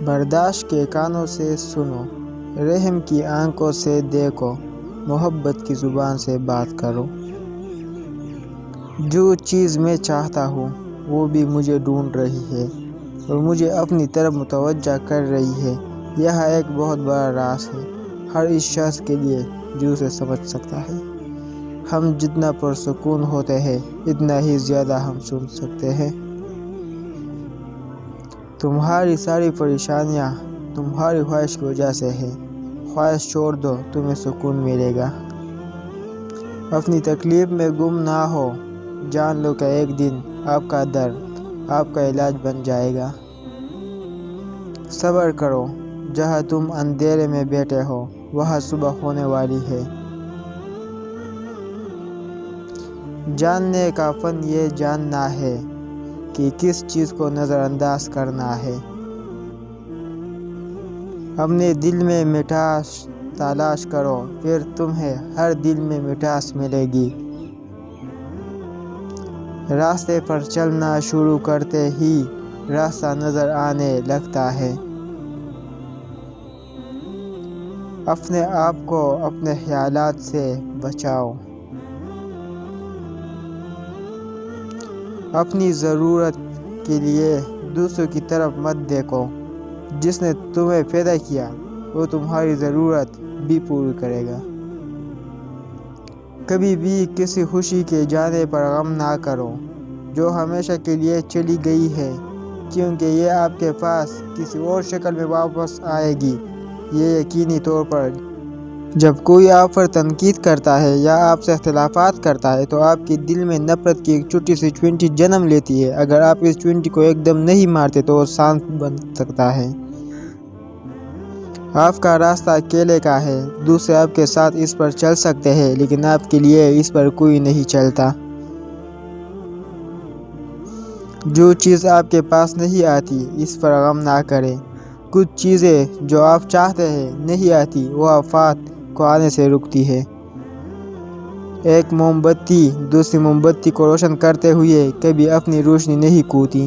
बर्दाश्त के कानों से सुनो, रहम की आँखों से देखो, मोहब्बत की ज़ुबान से बात करो। जो चीज़ मैं चाहता हूँ, वो भी मुझे ढूंढ रही है और मुझे अपनी तरफ़ मुतवज्जा कर रही है। यह एक बहुत बड़ा रास है, हर इस शख्स के लिए जो उसे समझ सकता है। हम जितना पुरसकून होते हैं, इतना ही ज़्यादा हम सुन सकते हैं। तुम्हारी सारी परेशानियाँ तुम्हारी ख्वाहिश की वजह से है। ख्वाहिश छोड़ दो, तुम्हें सुकून मिलेगा। अपनी तकलीफ़ में गुम ना हो। जान लो कि एक दिन आपका दर्द आपका इलाज बन जाएगा। सब्र करो, जहाँ तुम अंधेरे में बैठे हो, वहाँ सुबह होने वाली है। जानने का फन ये जानना है कि किस चीज़ को नज़रअंदाज करना है। अपने दिल में मिठास तलाश करो, फिर तुम्हें हर दिल में मिठास मिलेगी। रास्ते पर चलना शुरू करते ही रास्ता नज़र आने लगता है। अपने आप को अपने ख्यालात से बचाओ। अपनी ज़रूरत के लिए दूसरों की तरफ़ मत देखो। जिसने तुम्हें पैदा किया, वो तुम्हारी ज़रूरत भी पूरी करेगा। कभी भी किसी खुशी के जाने पर गम ना करो, जो हमेशा के लिए चली गई है, क्योंकि ये आपके पास किसी और शक्ल में वापस आएगी। ये यकीनी तौर पर जब कोई आप पर तनकीद करता है या आपसे अख्तिलाफ़ात करता है तो आपके दिल में नफ़रत की एक छोटी सी चुंटी जन्म लेती है। अगर आप इस चुंटी को एकदम नहीं मारते तो वो शांत बन सकता है। आपका रास्ता अकेले का है। दूसरे आपके साथ इस पर चल सकते हैं, लेकिन आपके लिए इस पर कोई नहीं चलता। जो चीज़ आपके पास नहीं आती, इस पर गम ना करें। कुछ चीज़ें जो आप चाहते हैं नहीं आती, वो आफात को आने से रुकती है। एक मोमबत्ती दूसरी मोमबत्ती को रोशन करते हुए कभी अपनी रोशनी नहीं कूती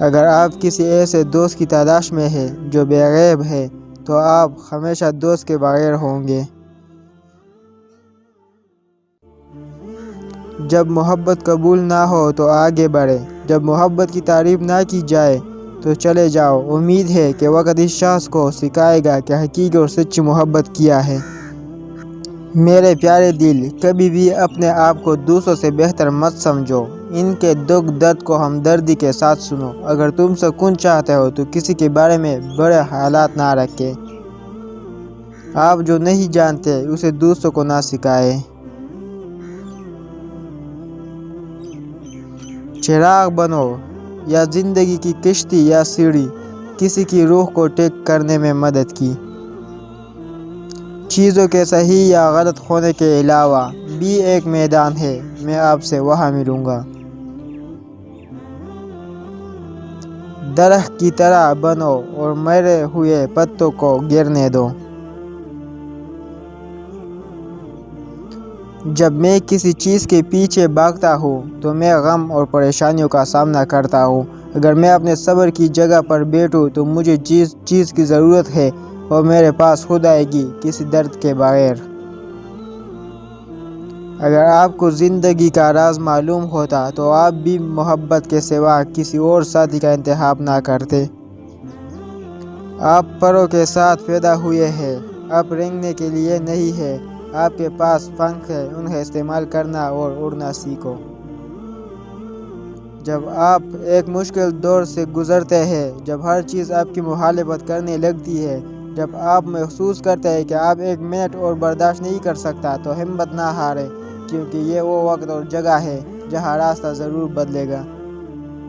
अगर आप किसी ऐसे दोस्त की तलाश में है जो बेगैब है तो आप हमेशा दोस्त के बगैर होंगे। जब मोहब्बत कबूल ना हो तो आगे बढ़े। जब मोहब्बत की तारीफ़ ना की जाए तो चले जाओ। उम्मीद है कि वक्त इस शख्स को सिखाएगा कि हकीकी और सच्ची मोहब्बत किया है। मेरे प्यारे दिल, कभी भी अपने आप को दूसरों से बेहतर मत समझो। इनके दुख, दर्द को हमदर्दी के साथ सुनो। अगर तुम सुकून चाहते हो तो किसी के बारे में बड़े हालात ना रखें। आप जो नहीं जानते, उसे दूसरों को ना सिखाए। चिराग बनो। या ज़िंदगी की किश्ती या सीढ़ी किसी की रूह को टेक करने में मदद की। चीज़ों के सही या गलत होने के अलावा भी एक मैदान है, मैं आपसे वहाँ मिलूँगा। दरख्त की तरह बनो और मरे हुए पत्तों को गिरने दो। जब मैं किसी चीज़ के पीछे भागता हूँ तो मैं गम और परेशानियों का सामना करता हूँ। अगर मैं अपने सब्र की जगह पर बैठूँ तो मुझे जिस चीज़ की ज़रूरत है वो मेरे पास खुद आएगी, किसी दर्द के बगैर। अगर आपको ज़िंदगी का राज मालूम होता तो आप भी मोहब्बत के सिवा किसी और साथी का इंतखब ना करते। आप परों के साथ पैदा हुए हैं, आप रेंगने के लिए नहीं है। आपके पास पंख है, उन्हें इस्तेमाल करना और उड़ना सीखो। जब आप एक मुश्किल दौर से गुज़रते हैं, जब हर चीज़ आपकी मुखालफत करने लगती है, जब आप महसूस करते हैं कि आप एक मिनट और बर्दाश्त नहीं कर सकता तो हिम्मत ना हारें, क्योंकि ये वो वक्त और जगह है, जहाँ रास्ता ज़रूर बदलेगा।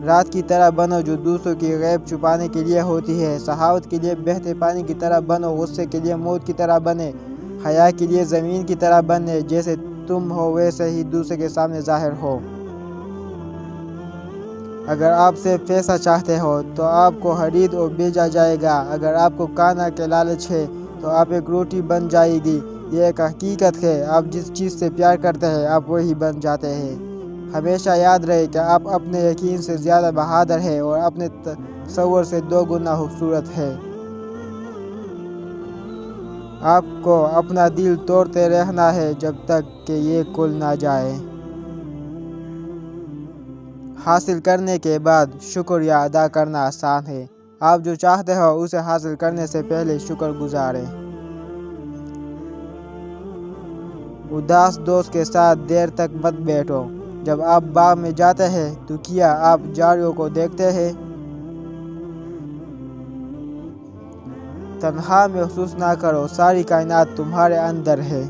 रात की तरह बनो जो दूसरों की गैब छुपाने के लिए होती है, सहावत के लिए बहते पानी की तरह बनो, गुस्से के लिए मौत की तरह बने हया के लिए ज़मीन की तरह बने, जैसे तुम हो, वैसे ही दूसरे के सामने ज़ाहिर हो। अगर आप से पैसा चाहते हो तो आपको खरीद और भेजा जाएगा। अगर आपको काना के लालच है तो आप एक रोटी बन जाएगी। ये एक हकीकत है, आप जिस चीज़ से प्यार करते हैं, आप वही बन जाते हैं। हमेशा याद रहे कि आप अपने यकीन से ज़्यादा बहादुर हैं और अपने तस्वर से दो गुना खूबसूरत है। आपको अपना दिल तोड़ते रहना है जब तक कि ये कुल ना जाए। हासिल करने के बाद शुक्रिया अदा करना आसान है। आप जो चाहते हो, उसे हासिल करने से पहले शुक्र गुजारें। उदास दोस्त के साथ देर तक मत बैठो। जब आप बाग में जाते हैं तो क्या आप जाड़ियों को देखते हैं तन्हा महसूस ना करो, सारी कायनात तुम्हारे अंदर है।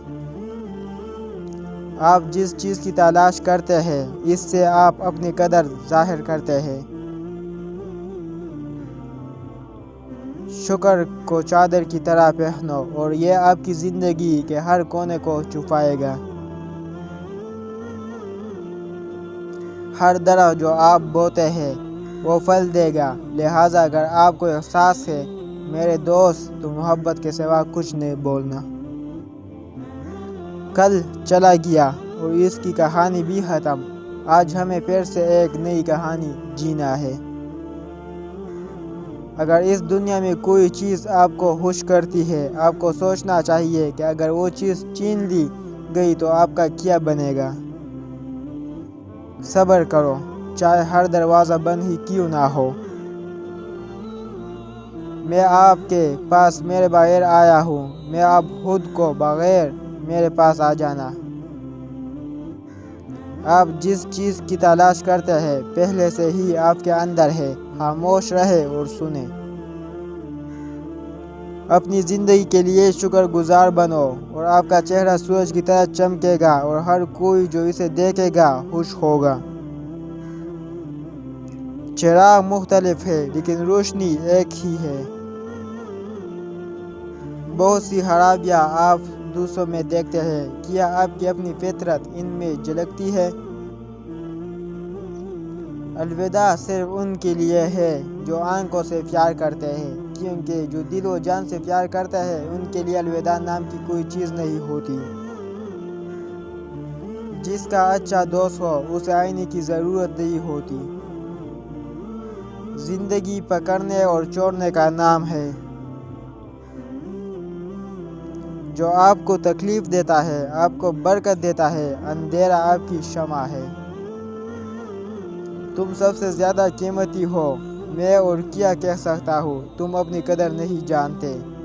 आप जिस चीज़ की तलाश करते हैं, इससे आप अपनी कदर ज़ाहिर करते हैं। शुक्र को चादर की तरह पहनो और यह आपकी ज़िंदगी के हर कोने को छुपाएगा। हर दरा जो आप बोते हैं, वो फल देगा, लिहाजा अगर आपको एहसास है मेरे दोस्त तो मोहब्बत के सिवा कुछ नहीं बोलना। कल चला गया और इसकी कहानी भी ख़त्म। आज हमें फिर से एक नई कहानी जीना है। अगर इस दुनिया में कोई चीज़ आपको खुश करती है, आपको सोचना चाहिए कि अगर वो चीज़ छीन ली गई तो आपका क्या बनेगा? सब्र करो, चाहे हर दरवाज़ा बंद ही क्यों ना हो। मैं आपके पास मेरे बगैर आया हूँ। मैं आप खुद को बगैर मेरे पास आ जाना। आप जिस चीज़ की तलाश करते हैं, पहले से ही आपके अंदर है। खामोश रहे और सुने। अपनी ज़िंदगी के लिए शुक्रगुजार बनो और आपका चेहरा सूरज की तरह चमकेगा और हर कोई जो इसे देखेगा, खुश होगा। चिराग मुख्तलिफ़ है, लेकिन रोशनी एक ही है। बहुत सी खराबियाँ आप दूसरों में देखते हैं। क्या आपकी अपनी फितरत इनमें झलकती है? अलविदा सिर्फ़ उनके लिए है जो आँखों से प्यार करते हैं, क्योंकि जो दिल व जान से प्यार करता है, उनके लिए अलविदा नाम की कोई चीज़ नहीं होती। जिसका अच्छा दोस्त हो, उसे आईने की ज़रूरत नहीं होती। ज़िंदगी पकड़ने और छोड़ने का नाम है। जो आपको तकलीफ़ देता है, आपको बरकत देता है, अंधेरा आपकी क्षमा है। तुम सबसे ज़्यादा कीमती हो, मैं और क्या कह सकता हूँ, तुम अपनी कदर नहीं जानते।